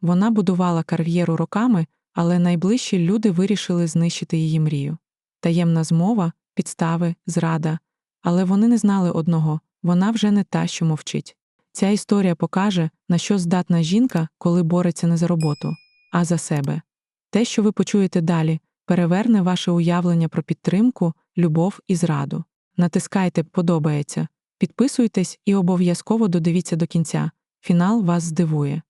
Вона будувала кар'єру роками, але найближчі люди вирішили знищити її мрію. Таємна змова, підстави, зрада. Але вони не знали одного вона вже не та, що мовчить. Ця історія покаже, на що здатна жінка, коли бореться не за роботу, а за себе. Те, що ви почуєте далі, переверне ваше уявлення про підтримку, любов і зраду. Натискайте Подобається, підписуйтесь і обов'язково додивіться до кінця. Фінал вас здивує.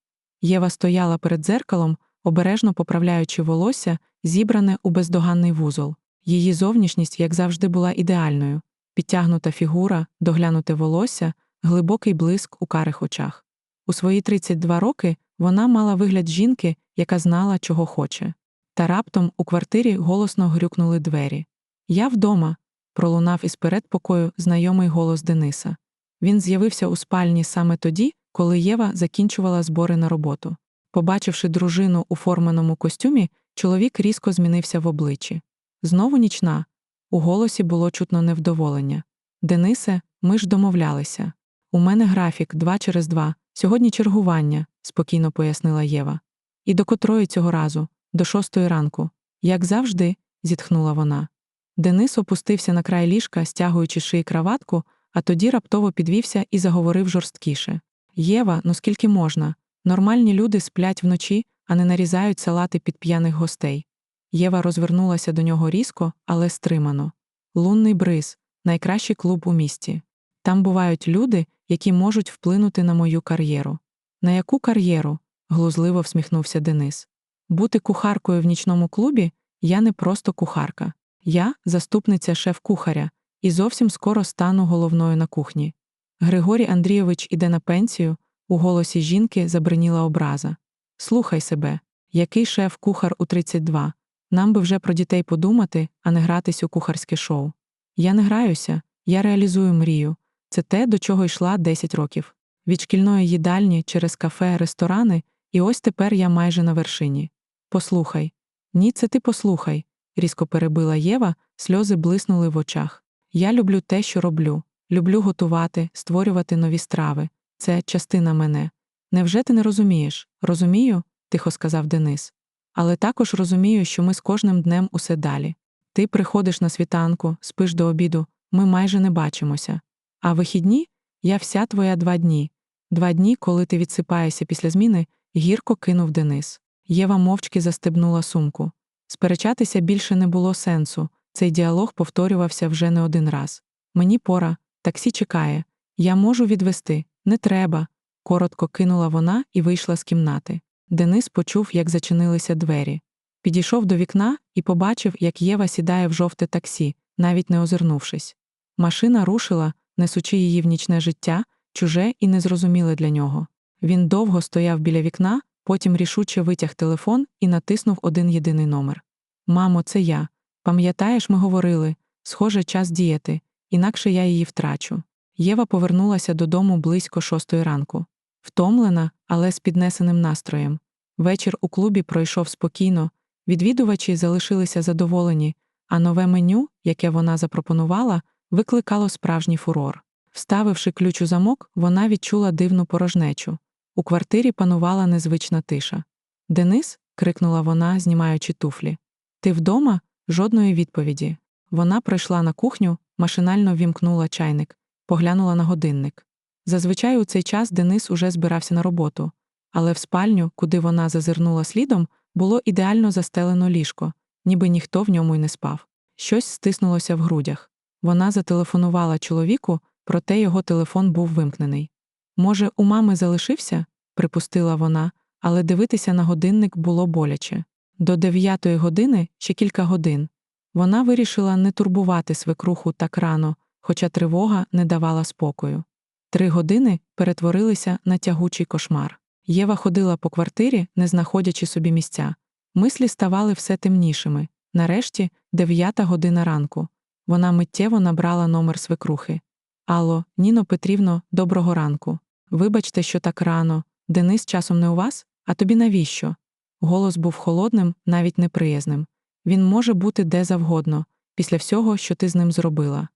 Єва стояла перед дзеркалом, обережно поправляючи волосся, зібране у бездоганний вузол. Її зовнішність, як завжди, була ідеальною підтягнута фігура, доглянуте волосся, глибокий блиск у карих очах. У свої 32 роки вона мала вигляд жінки, яка знала, чого хоче. Та раптом у квартирі голосно грюкнули двері. Я вдома. пролунав із передпокою знайомий голос Дениса. Він з'явився у спальні саме тоді, коли Єва закінчувала збори на роботу. Побачивши дружину у форменому костюмі, чоловік різко змінився в обличчі. Знову нічна. У голосі було чутно невдоволення. Денисе, ми ж домовлялися. У мене графік два через два, сьогодні чергування, спокійно пояснила Єва. І до котрої цього разу, до шостої ранку. Як завжди, зітхнула вона. Денис опустився на край ліжка, стягуючи шиї краватку, а тоді раптово підвівся і заговорив жорсткіше. Єва, ну скільки можна? Нормальні люди сплять вночі, а не нарізають салати під п'яних гостей. Єва розвернулася до нього різко, але стримано. Лунний бриз найкращий клуб у місті. Там бувають люди, які можуть вплинути на мою кар'єру. На яку кар'єру? глузливо всміхнувся Денис. Бути кухаркою в нічному клубі я не просто кухарка. Я заступниця шеф-кухаря, і зовсім скоро стану головною на кухні. Григорій Андрійович іде на пенсію, у голосі жінки забриніла образа. Слухай себе, який шеф-кухар у 32. Нам би вже про дітей подумати, а не гратись у кухарське шоу. Я не граюся, я реалізую мрію. Це те, до чого йшла 10 років. Від шкільної їдальні через кафе, ресторани, і ось тепер я майже на вершині. Послухай. Ні, це ти послухай, різко перебила Єва, сльози блиснули в очах. Я люблю те, що роблю. Люблю готувати, створювати нові страви. Це частина мене. Невже ти не розумієш? Розумію, тихо сказав Денис. Але також розумію, що ми з кожним днем усе далі. Ти приходиш на світанку, спиш до обіду, ми майже не бачимося. А вихідні я вся твоя два дні. Два дні, коли ти відсипаєшся після зміни, гірко кинув Денис. Єва мовчки застебнула сумку. Сперечатися більше не було сенсу. Цей діалог повторювався вже не один раз. Мені пора, таксі чекає. Я можу відвести. Не треба. коротко кинула вона і вийшла з кімнати. Денис почув, як зачинилися двері. Підійшов до вікна і побачив, як Єва сідає в жовте таксі, навіть не озирнувшись. Машина рушила, несучи її в нічне життя, чуже і незрозуміле для нього. Він довго стояв біля вікна, потім рішуче витяг телефон і натиснув один єдиний номер. Мамо, це я. Пам'ятаєш, ми говорили схоже, час діяти, інакше я її втрачу. Єва повернулася додому близько шостої ранку. Втомлена, але з піднесеним настроєм. Вечір у клубі пройшов спокійно, відвідувачі залишилися задоволені, а нове меню, яке вона запропонувала, викликало справжній фурор. Вставивши ключ у замок, вона відчула дивну порожнечу. У квартирі панувала незвична тиша. Денис, крикнула вона, знімаючи туфлі. Ти вдома? Жодної відповіді. Вона пройшла на кухню, машинально вімкнула чайник, поглянула на годинник. Зазвичай у цей час Денис уже збирався на роботу, але в спальню, куди вона зазирнула слідом, було ідеально застелено ліжко, ніби ніхто в ньому й не спав. Щось стиснулося в грудях. Вона зателефонувала чоловіку, проте його телефон був вимкнений. Може, у мами залишився? припустила вона, але дивитися на годинник було боляче. До дев'ятої години ще кілька годин. Вона вирішила не турбувати свекруху так рано, хоча тривога не давала спокою. Три години перетворилися на тягучий кошмар. Єва ходила по квартирі, не знаходячи собі місця. Мислі ставали все темнішими. Нарешті, дев'ята година ранку. Вона миттєво набрала номер свекрухи. Алло, Ніно Петрівно, доброго ранку. Вибачте, що так рано. Денис часом не у вас? А тобі навіщо? Голос був холодним, навіть неприязним. Він може бути де завгодно, після всього, що ти з ним зробила.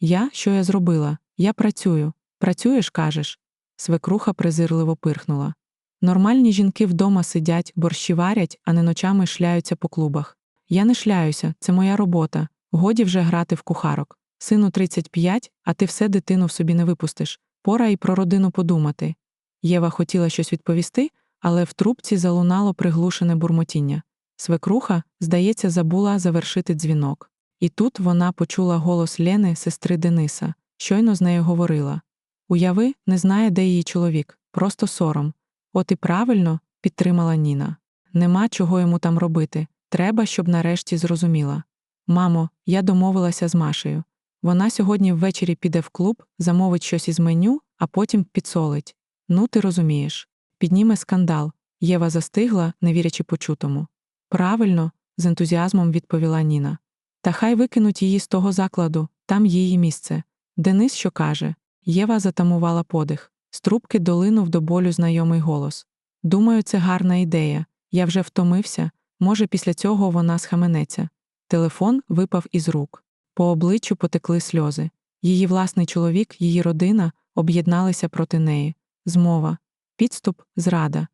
Я, що я зробила? Я працюю. Працюєш, кажеш. Свекруха презирливо пирхнула. Нормальні жінки вдома сидять, борщі варять, а не ночами шляються по клубах. Я не шляюся, це моя робота. Годі вже грати в кухарок. Сину 35, а ти все дитину в собі не випустиш. Пора й про родину подумати. Єва хотіла щось відповісти, але в трубці залунало приглушене бурмотіння. Свекруха, здається, забула завершити дзвінок. І тут вона почула голос Лени, сестри Дениса, щойно з нею говорила. Уяви, не знає, де її чоловік, просто сором. От і правильно, підтримала Ніна. Нема чого йому там робити. Треба, щоб нарешті зрозуміла. Мамо, я домовилася з Машею. Вона сьогодні ввечері піде в клуб, замовить щось із меню, а потім підсолить. Ну, ти розумієш. Підніме скандал. Єва застигла, не вірячи почутому. Правильно, з ентузіазмом відповіла Ніна. Та хай викинуть її з того закладу, там її місце. Денис що каже. Єва затамувала подих. З трубки долинув до болю знайомий голос. Думаю, це гарна ідея. Я вже втомився. Може, після цього вона схаменеться. Телефон випав із рук. По обличчю потекли сльози. Її власний чоловік, її родина об'єдналися проти неї. Змова, підступ, зрада.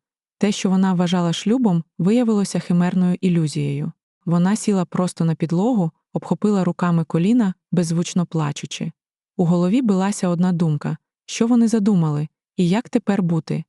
Те, що вона вважала шлюбом, виявилося химерною ілюзією. Вона сіла просто на підлогу, обхопила руками коліна, беззвучно плачучи. У голові билася одна думка що вони задумали, і як тепер бути.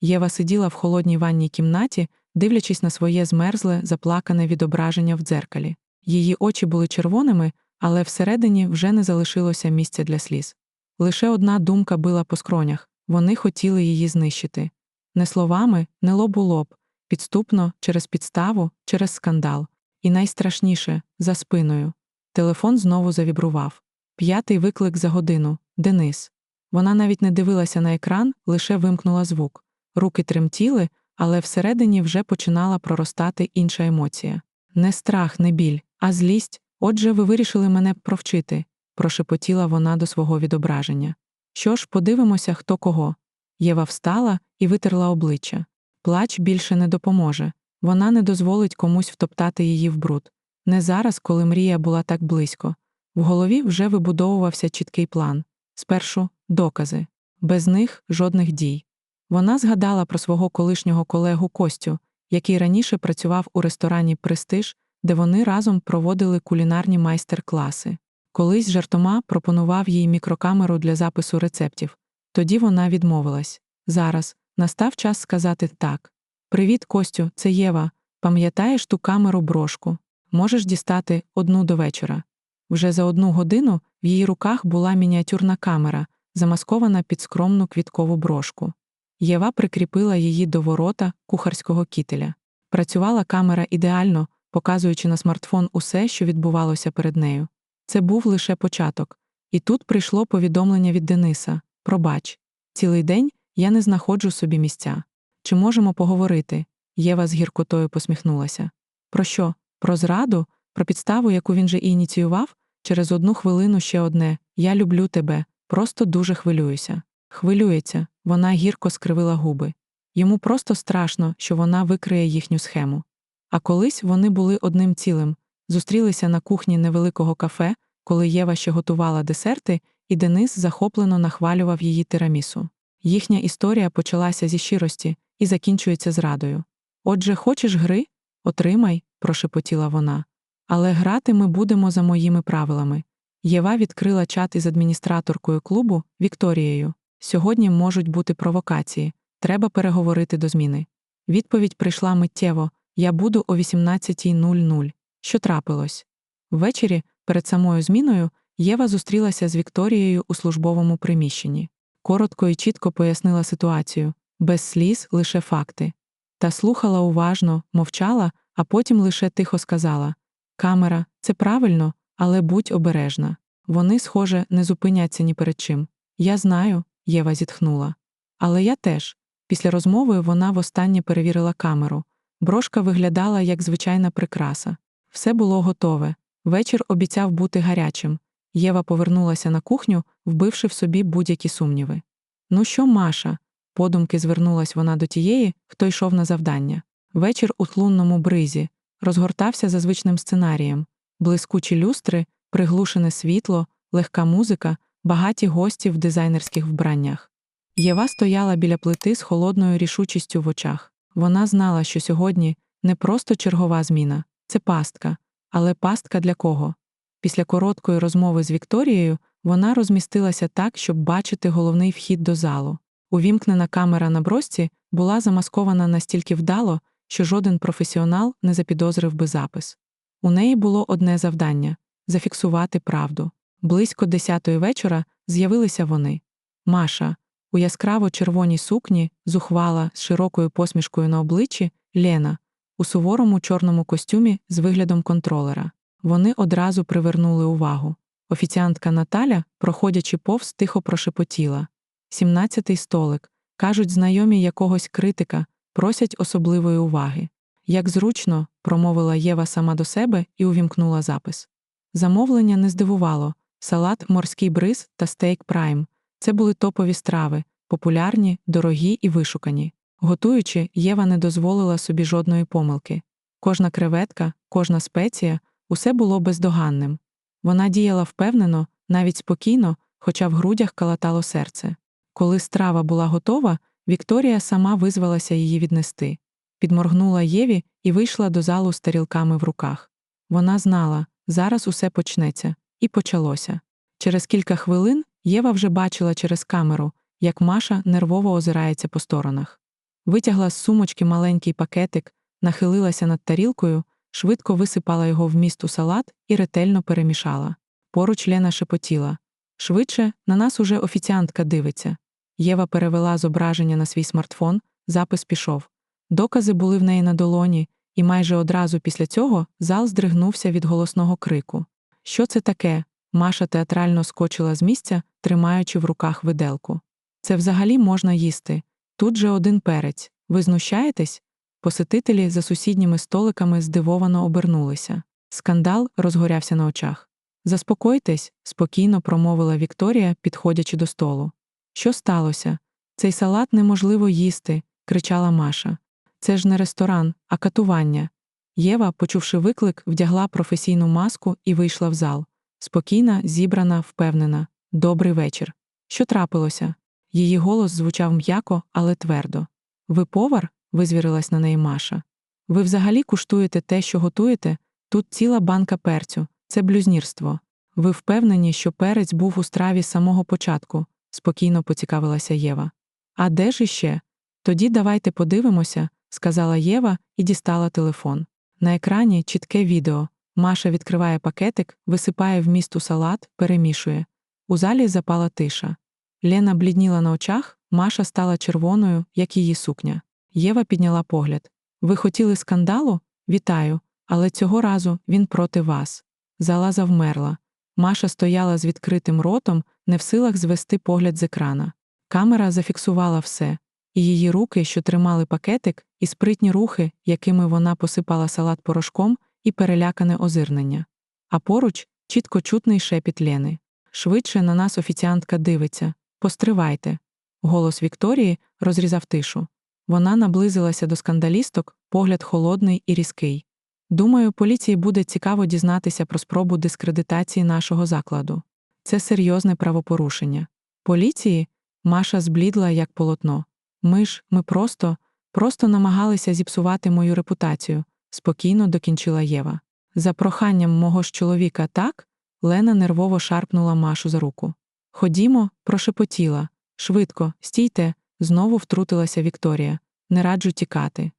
Єва сиділа в холодній ванній кімнаті, дивлячись на своє змерзле, заплакане відображення в дзеркалі. Її очі були червоними, але всередині вже не залишилося місця для сліз. Лише одна думка била по скронях вони хотіли її знищити. Не словами, не лоб у лоб, підступно, через підставу, через скандал. І найстрашніше за спиною. Телефон знову завібрував. П'ятий виклик за годину Денис. Вона навіть не дивилася на екран, лише вимкнула звук. Руки тремтіли, але всередині вже починала проростати інша емоція. Не страх, не біль, а злість. Отже, ви вирішили мене провчити, прошепотіла вона до свого відображення. Що ж, подивимося, хто кого. Єва встала і витерла обличчя. Плач більше не допоможе. Вона не дозволить комусь втоптати її в бруд. Не зараз, коли мрія була так близько. В голові вже вибудовувався чіткий план. Спершу докази, без них жодних дій. Вона згадала про свого колишнього колегу Костю, який раніше працював у ресторані Престиж, де вони разом проводили кулінарні майстер-класи. Колись жартома пропонував їй мікрокамеру для запису рецептів. Тоді вона відмовилась. Зараз настав час сказати так. Привіт, Костю, це Єва. Пам'ятаєш ту камеру брошку? Можеш дістати одну до вечора. Вже за одну годину в її руках була мініатюрна камера, замаскована під скромну квіткову брошку. Єва прикріпила її до ворота кухарського кітеля. Працювала камера ідеально, показуючи на смартфон усе, що відбувалося перед нею. Це був лише початок. І тут прийшло повідомлення від Дениса Пробач, цілий день я не знаходжу собі місця. Чи можемо поговорити? Єва з гіркотою посміхнулася. Про що? Про зраду, про підставу, яку він же ініціював? Через одну хвилину ще одне Я люблю тебе, просто дуже хвилююся. Хвилюється, вона гірко скривила губи. Йому просто страшно, що вона викриє їхню схему. А колись вони були одним цілим, зустрілися на кухні невеликого кафе, коли Єва ще готувала десерти, і Денис захоплено нахвалював її тирамісу. Їхня історія почалася зі щирості і закінчується зрадою. Отже, хочеш гри? Отримай, прошепотіла вона. Але грати ми будемо за моїми правилами. Єва відкрила чат із адміністраторкою клубу Вікторією. Сьогодні можуть бути провокації, треба переговорити до зміни. Відповідь прийшла миттєво я буду о 18.00. Що трапилось? Ввечері, перед самою зміною, Єва зустрілася з Вікторією у службовому приміщенні. Коротко і чітко пояснила ситуацію, без сліз лише факти. Та слухала уважно, мовчала, а потім лише тихо сказала Камера, це правильно, але будь обережна. Вони, схоже, не зупиняться ні перед чим. Я знаю, Єва зітхнула. Але я теж. Після розмови вона востаннє перевірила камеру. Брошка виглядала як звичайна прикраса. Все було готове. Вечір обіцяв бути гарячим. Єва повернулася на кухню, вбивши в собі будь-які сумніви. Ну що, Маша? Подумки звернулась вона до тієї, хто йшов на завдання. Вечір у тлунному бризі, розгортався за звичним сценарієм блискучі люстри, приглушене світло, легка музика, багаті гості в дизайнерських вбраннях. Єва стояла біля плити з холодною рішучістю в очах. Вона знала, що сьогодні не просто чергова зміна, це пастка. Але пастка для кого? Після короткої розмови з Вікторією вона розмістилася так, щоб бачити головний вхід до залу. Увімкнена камера на бросці була замаскована настільки вдало, що жоден професіонал не запідозрив би запис. У неї було одне завдання зафіксувати правду. Близько десятої вечора з'явилися вони. Маша, у яскраво червоній сукні, зухвала з широкою посмішкою на обличчі, Лена, у суворому чорному костюмі з виглядом контролера. Вони одразу привернули увагу. Офіціантка Наталя, проходячи повз, тихо прошепотіла. Сімнадцятий столик. Кажуть, знайомі якогось критика, просять особливої уваги. Як зручно, промовила Єва сама до себе і увімкнула запис. Замовлення не здивувало салат, морський бриз та стейк прайм. Це були топові страви, популярні, дорогі і вишукані. Готуючи, Єва не дозволила собі жодної помилки. Кожна креветка, кожна спеція усе було бездоганним. Вона діяла впевнено, навіть спокійно, хоча в грудях калатало серце. Коли страва була готова, Вікторія сама визвалася її віднести. Підморгнула Єві і вийшла до залу з тарілками в руках. Вона знала, зараз усе почнеться, і почалося. Через кілька хвилин Єва вже бачила через камеру, як Маша нервово озирається по сторонах. Витягла з сумочки маленький пакетик, нахилилася над тарілкою, швидко висипала його в міст у салат і ретельно перемішала. Поруч Лена шепотіла. Швидше на нас уже офіціантка дивиться. Єва перевела зображення на свій смартфон, запис пішов. Докази були в неї на долоні, і майже одразу після цього зал здригнувся від голосного крику. Що це таке? Маша театрально скочила з місця, тримаючи в руках виделку. Це взагалі можна їсти. Тут же один перець. Ви знущаєтесь? Посетителі за сусідніми столиками здивовано обернулися. Скандал розгорявся на очах. Заспокойтесь, спокійно промовила Вікторія, підходячи до столу. Що сталося? Цей салат неможливо їсти, кричала Маша. Це ж не ресторан, а катування. Єва, почувши виклик, вдягла професійну маску і вийшла в зал. Спокійна, зібрана, впевнена. Добрий вечір. Що трапилося? Її голос звучав м'яко, але твердо. Ви повар? Визвірилась на неї Маша. Ви взагалі куштуєте те, що готуєте? Тут ціла банка перцю, це блюзнірство. Ви впевнені, що перець був у страві з самого початку, спокійно поцікавилася Єва. А де ж іще? Тоді давайте подивимося, сказала Єва і дістала телефон. На екрані чітке відео. Маша відкриває пакетик, висипає в місту салат, перемішує. У залі запала тиша. Лена блідніла на очах, Маша стала червоною, як її сукня. Єва підняла погляд. Ви хотіли скандалу? Вітаю. Але цього разу він проти вас. Зала завмерла. Маша стояла з відкритим ротом, не в силах звести погляд з екрана. Камера зафіксувала все, і її руки, що тримали пакетик, і спритні рухи, якими вона посипала салат порошком, і перелякане озирнення. А поруч чітко чутний шепіт Лени. Швидше на нас офіціантка дивиться. Постривайте. Голос Вікторії розрізав тишу. Вона наблизилася до скандалісток, погляд холодний і різкий. Думаю, поліції буде цікаво дізнатися про спробу дискредитації нашого закладу. Це серйозне правопорушення. Поліції Маша зблідла як полотно. Ми ж, ми просто, просто намагалися зіпсувати мою репутацію, спокійно докінчила Єва. За проханням мого ж чоловіка, так? Лена нервово шарпнула Машу за руку. Ходімо, прошепотіла. Швидко, стійте, знову втрутилася Вікторія. Не раджу тікати.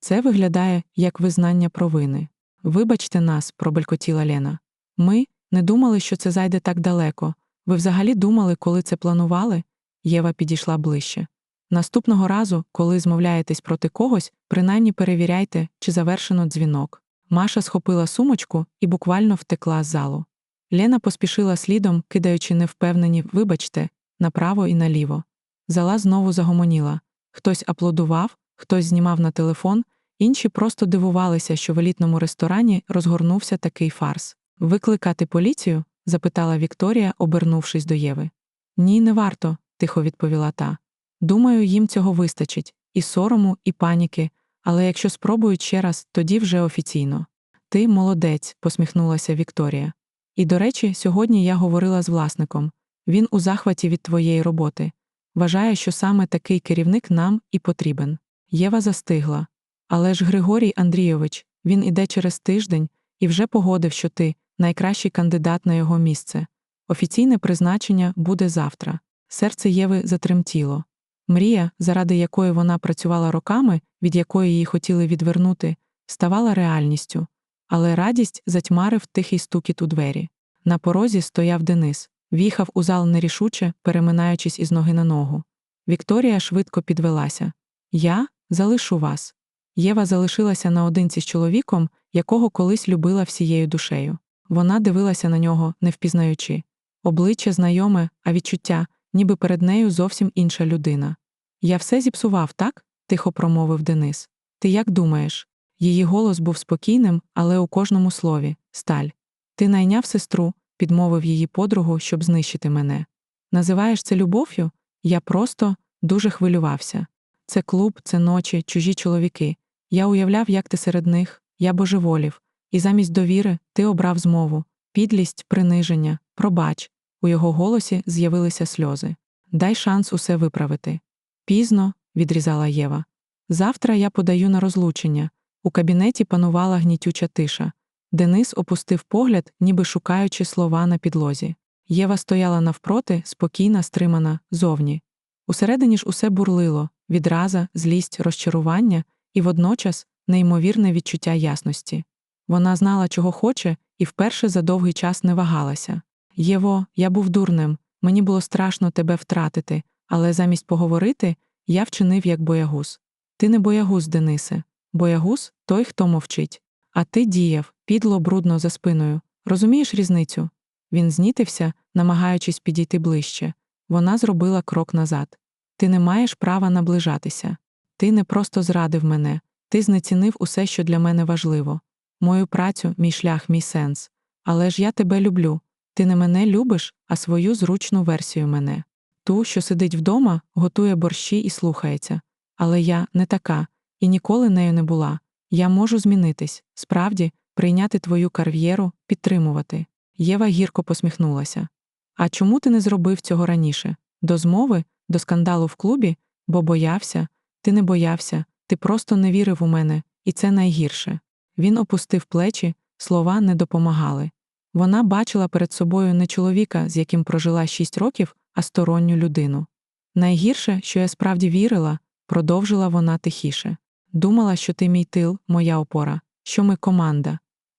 Це виглядає як визнання провини. Вибачте нас, пробелькотіла Лена. Ми не думали, що це зайде так далеко. Ви взагалі думали, коли це планували? Єва підійшла ближче. Наступного разу, коли змовляєтесь проти когось, принаймні перевіряйте, чи завершено дзвінок. Маша схопила сумочку і буквально втекла з залу. Лена поспішила слідом, кидаючи невпевнені вибачте, направо і наліво. Зала знову загомоніла. Хтось аплодував, хтось знімав на телефон, інші просто дивувалися, що в елітному ресторані розгорнувся такий фарс. Викликати поліцію? запитала Вікторія, обернувшись до Єви. Ні, не варто, тихо відповіла та. Думаю, їм цього вистачить і сорому, і паніки, але якщо спробують ще раз, тоді вже офіційно. Ти молодець, посміхнулася Вікторія. І, до речі, сьогодні я говорила з власником він у захваті від твоєї роботи. Вважає, що саме такий керівник нам і потрібен. Єва застигла. Але ж Григорій Андрійович, він іде через тиждень і вже погодив, що ти найкращий кандидат на його місце. Офіційне призначення буде завтра. Серце Єви затремтіло. Мрія, заради якої вона працювала роками, від якої її хотіли відвернути, ставала реальністю, але радість затьмарив тихий стукіт у двері. На порозі стояв Денис, в'їхав у зал нерішуче, переминаючись із ноги на ногу. Вікторія швидко підвелася. Я залишу вас. Єва залишилася наодинці з чоловіком, якого колись любила всією душею. Вона дивилася на нього, не впізнаючи. Обличчя знайоме, а відчуття, ніби перед нею зовсім інша людина. Я все зіпсував, так? тихо промовив Денис. Ти як думаєш? Її голос був спокійним, але у кожному слові сталь. Ти найняв сестру, підмовив її подругу, щоб знищити мене. Називаєш це любов'ю? Я просто дуже хвилювався. Це клуб, це ночі, чужі чоловіки. Я уявляв, як ти серед них, я божеволів, і замість довіри ти обрав змову, підлість, приниження, пробач. У його голосі з'явилися сльози. Дай шанс усе виправити. Пізно, відрізала Єва. Завтра я подаю на розлучення. У кабінеті панувала гнітюча тиша. Денис опустив погляд, ніби шукаючи слова на підлозі. Єва стояла навпроти, спокійна, стримана, зовні. Усередині ж усе бурлило відраза, злість, розчарування і водночас неймовірне відчуття ясності. Вона знала, чого хоче, і вперше за довгий час не вагалася. Єво, я був дурним, мені було страшно тебе втратити, але замість поговорити я вчинив як боягуз. Ти не боягуз, Денисе. Боягуз той, хто мовчить. А ти діяв, підло, брудно за спиною. Розумієш різницю? Він знітився, намагаючись підійти ближче. Вона зробила крок назад. Ти не маєш права наближатися. Ти не просто зрадив мене, ти знецінив усе, що для мене важливо. Мою працю, мій шлях, мій сенс. Але ж я тебе люблю. Ти не мене любиш, а свою зручну версію мене. Ту, що сидить вдома, готує борщі і слухається. Але я не така, і ніколи нею не була. Я можу змінитись, справді, прийняти твою кар'єру, підтримувати. Єва гірко посміхнулася. А чому ти не зробив цього раніше? До змови, до скандалу в клубі, бо боявся, ти не боявся, ти просто не вірив у мене, і це найгірше. Він опустив плечі, слова не допомагали. Вона бачила перед собою не чоловіка, з яким прожила шість років, а сторонню людину. Найгірше, що я справді вірила, продовжила вона тихіше. Думала, що ти мій тил, моя опора, що ми команда.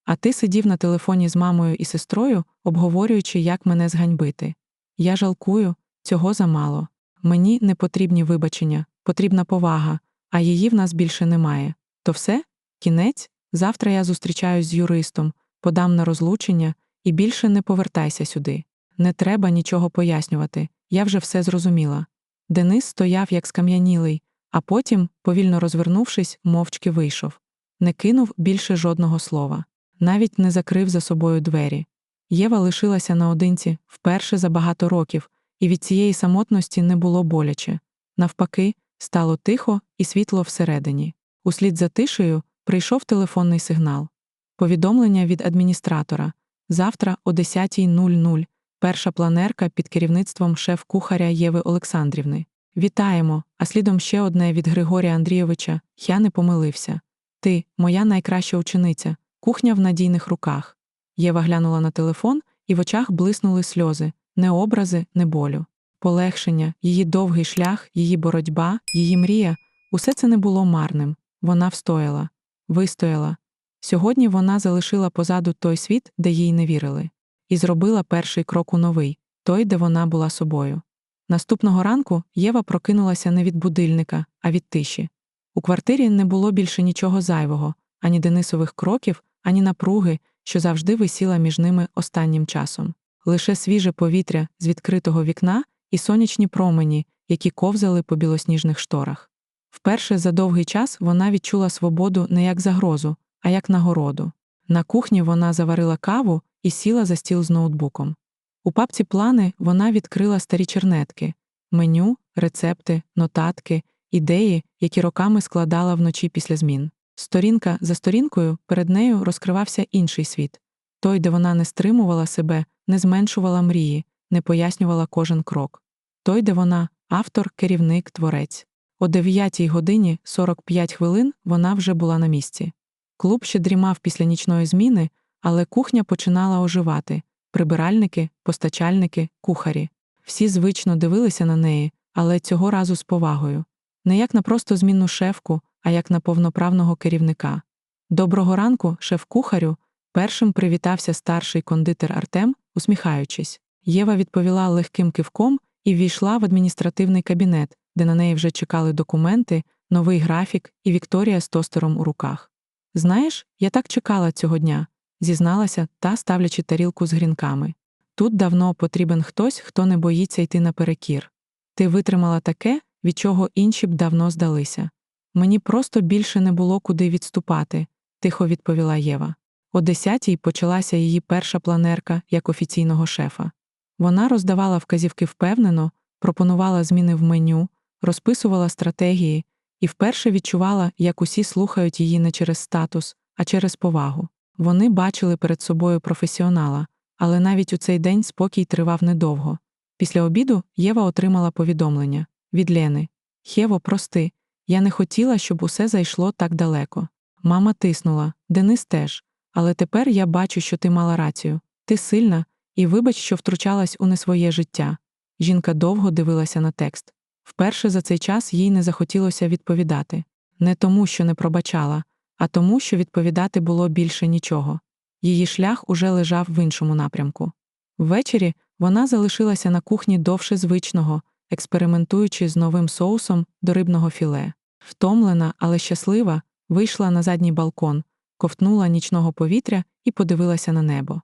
А ти сидів на телефоні з мамою і сестрою, обговорюючи, як мене зганьбити. Я жалкую, цього замало. Мені не потрібні вибачення, потрібна повага, а її в нас більше немає. То все? Кінець? Завтра я зустрічаюсь з юристом, подам на розлучення і більше не повертайся сюди. Не треба нічого пояснювати, я вже все зрозуміла. Денис стояв як скам'янілий, а потім, повільно розвернувшись, мовчки вийшов. Не кинув більше жодного слова, навіть не закрив за собою двері. Єва лишилася наодинці вперше за багато років, і від цієї самотності не було боляче. Навпаки, стало тихо і світло всередині. Услід за тишею прийшов телефонний сигнал. Повідомлення від адміністратора завтра о 10.00 перша планерка під керівництвом шеф-кухаря Єви Олександрівни. Вітаємо, а слідом ще одне від Григорія Андрійовича я не помилився. Ти, моя найкраща учениця, кухня в надійних руках. Єва глянула на телефон, і в очах блиснули сльози, не образи, не болю. Полегшення, її довгий шлях, її боротьба, її мрія усе це не було марним. Вона встояла, вистояла. Сьогодні вона залишила позаду той світ, де їй не вірили, і зробила перший крок у новий той, де вона була собою. Наступного ранку Єва прокинулася не від будильника, а від тиші. У квартирі не було більше нічого зайвого, ані Денисових кроків, ані напруги, що завжди висіла між ними останнім часом. Лише свіже повітря з відкритого вікна і сонячні промені, які ковзали по білосніжних шторах. Вперше за довгий час вона відчула свободу не як загрозу, а як нагороду. На кухні вона заварила каву і сіла за стіл з ноутбуком. У папці плани вона відкрила старі чернетки, меню, рецепти, нотатки, ідеї, які роками складала вночі після змін. Сторінка за сторінкою перед нею розкривався інший світ той, де вона не стримувала себе, не зменшувала мрії, не пояснювала кожен крок, той, де вона автор, керівник, творець. О 9 годині 45 хвилин вона вже була на місці. Клуб ще дрімав після нічної зміни, але кухня починала оживати прибиральники, постачальники, кухарі. Всі звично дивилися на неї, але цього разу з повагою. Не як на просто змінну шефку, а як на повноправного керівника. Доброго ранку, шеф-кухарю, першим привітався старший кондитер Артем, усміхаючись. Єва відповіла легким кивком і ввійшла в адміністративний кабінет, де на неї вже чекали документи, новий графік і Вікторія з тостером у руках. Знаєш, я так чекала цього дня, зізналася та ставлячи тарілку з грінками. Тут давно потрібен хтось, хто не боїться йти наперекір. Ти витримала таке, від чого інші б давно здалися. Мені просто більше не було куди відступати, тихо відповіла Єва. О десятій почалася її перша планерка як офіційного шефа. Вона роздавала вказівки впевнено, пропонувала зміни в меню, розписувала стратегії і вперше відчувала, як усі слухають її не через статус, а через повагу. Вони бачили перед собою професіонала, але навіть у цей день спокій тривав недовго. Після обіду Єва отримала повідомлення від Лени Хєво, прости, я не хотіла, щоб усе зайшло так далеко. Мама тиснула, Денис теж. Але тепер я бачу, що ти мала рацію. Ти сильна, і вибач, що втручалась у не своє життя. Жінка довго дивилася на текст. Вперше за цей час їй не захотілося відповідати не тому, що не пробачала, а тому, що відповідати було більше нічого. Її шлях уже лежав в іншому напрямку. Ввечері вона залишилася на кухні довше звичного, експериментуючи з новим соусом до рибного філе. Втомлена, але щаслива, вийшла на задній балкон, ковтнула нічного повітря і подивилася на небо.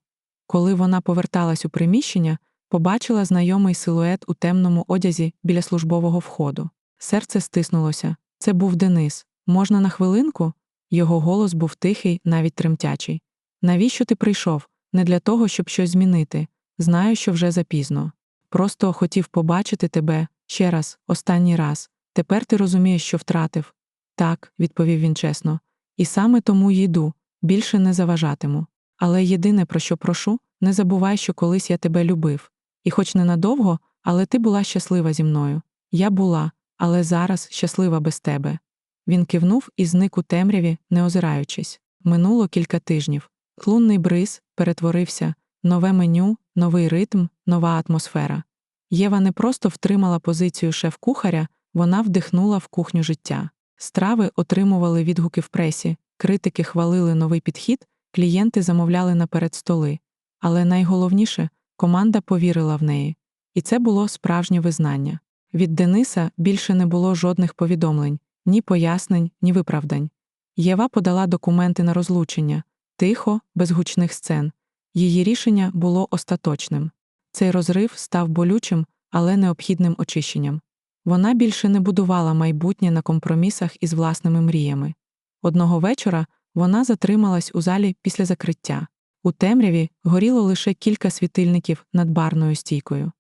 Коли вона поверталась у приміщення, побачила знайомий силует у темному одязі біля службового входу. Серце стиснулося. Це був Денис. Можна на хвилинку? Його голос був тихий, навіть тремтячий. Навіщо ти прийшов? Не для того, щоб щось змінити. Знаю, що вже запізно. Просто хотів побачити тебе ще раз, останній раз. Тепер ти розумієш, що втратив. Так, відповів він чесно. І саме тому йду, більше не заважатиму. Але єдине, про що прошу, не забувай, що колись я тебе любив. І хоч ненадовго, але ти була щаслива зі мною. Я була, але зараз щаслива без тебе. Він кивнув і зник у темряві, не озираючись. Минуло кілька тижнів. Тлунний бриз перетворився, нове меню, новий ритм, нова атмосфера. Єва не просто втримала позицію шеф-кухаря, вона вдихнула в кухню життя. Страви отримували відгуки в пресі, критики хвалили новий підхід, клієнти замовляли наперед столи. Але найголовніше команда повірила в неї. І це було справжнє визнання. Від Дениса більше не було жодних повідомлень, ні пояснень, ні виправдань. Єва подала документи на розлучення тихо, без гучних сцен. Її рішення було остаточним. Цей розрив став болючим, але необхідним очищенням. Вона більше не будувала майбутнє на компромісах із власними мріями. Одного вечора вона затрималась у залі після закриття. У темряві горіло лише кілька світильників над барною стійкою.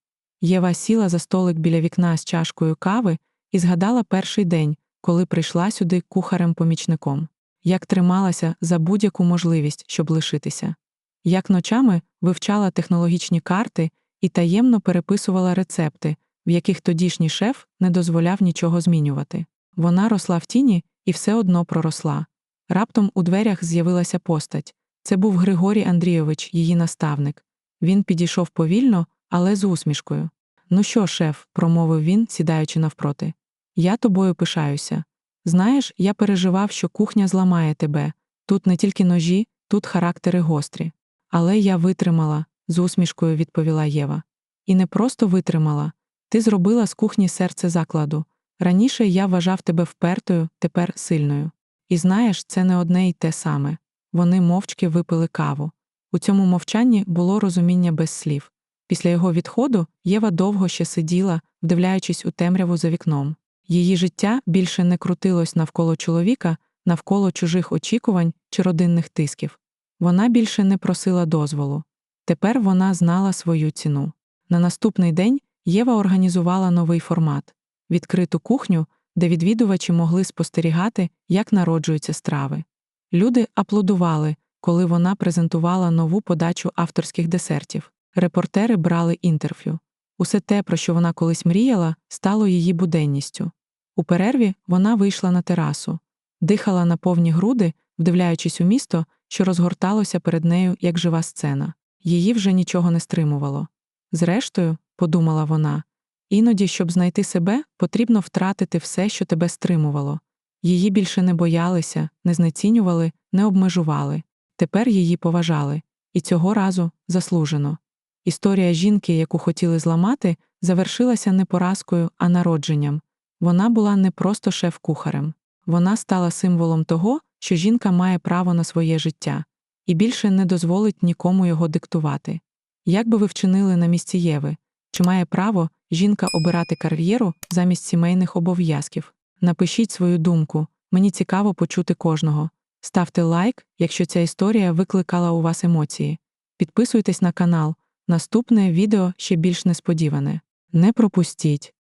Єва сіла за столик біля вікна з чашкою кави і згадала перший день, коли прийшла сюди кухарем-помічником, як трималася за будь-яку можливість, щоб лишитися, як ночами вивчала технологічні карти і таємно переписувала рецепти, в яких тодішній шеф не дозволяв нічого змінювати. Вона росла в тіні і все одно проросла. Раптом у дверях з'явилася постать. Це був Григорій Андрійович, її наставник. Він підійшов повільно, але з усмішкою. Ну що, шеф, промовив він, сідаючи навпроти. Я тобою пишаюся. Знаєш, я переживав, що кухня зламає тебе. Тут не тільки ножі, тут характери гострі. Але я витримала, з усмішкою відповіла Єва. І не просто витримала. Ти зробила з кухні серце закладу. Раніше я вважав тебе впертою, тепер сильною. І знаєш, це не одне й те саме. Вони мовчки випили каву. У цьому мовчанні було розуміння без слів. Після його відходу Єва довго ще сиділа, вдивляючись у темряву за вікном. Її життя більше не крутилось навколо чоловіка, навколо чужих очікувань чи родинних тисків. Вона більше не просила дозволу. Тепер вона знала свою ціну. На наступний день Єва організувала новий формат відкриту кухню, де відвідувачі могли спостерігати, як народжуються страви. Люди аплодували, коли вона презентувала нову подачу авторських десертів. Репортери брали інтерв'ю. Усе те, про що вона колись мріяла, стало її буденністю. У перерві вона вийшла на терасу, дихала на повні груди, вдивляючись у місто, що розгорталося перед нею як жива сцена. Її вже нічого не стримувало. Зрештою, подумала вона, іноді, щоб знайти себе, потрібно втратити все, що тебе стримувало. Її більше не боялися, не знецінювали, не обмежували. Тепер її поважали, і цього разу заслужено. Історія жінки, яку хотіли зламати, завершилася не поразкою, а народженням. Вона була не просто шеф-кухарем. Вона стала символом того, що жінка має право на своє життя і більше не дозволить нікому його диктувати. Як би ви вчинили на місці Єви? Чи має право жінка обирати кар'єру замість сімейних обов'язків? Напишіть свою думку, мені цікаво почути кожного. Ставте лайк, якщо ця історія викликала у вас емоції. Підписуйтесь на канал. Наступне відео ще більш несподіване. Не пропустіть.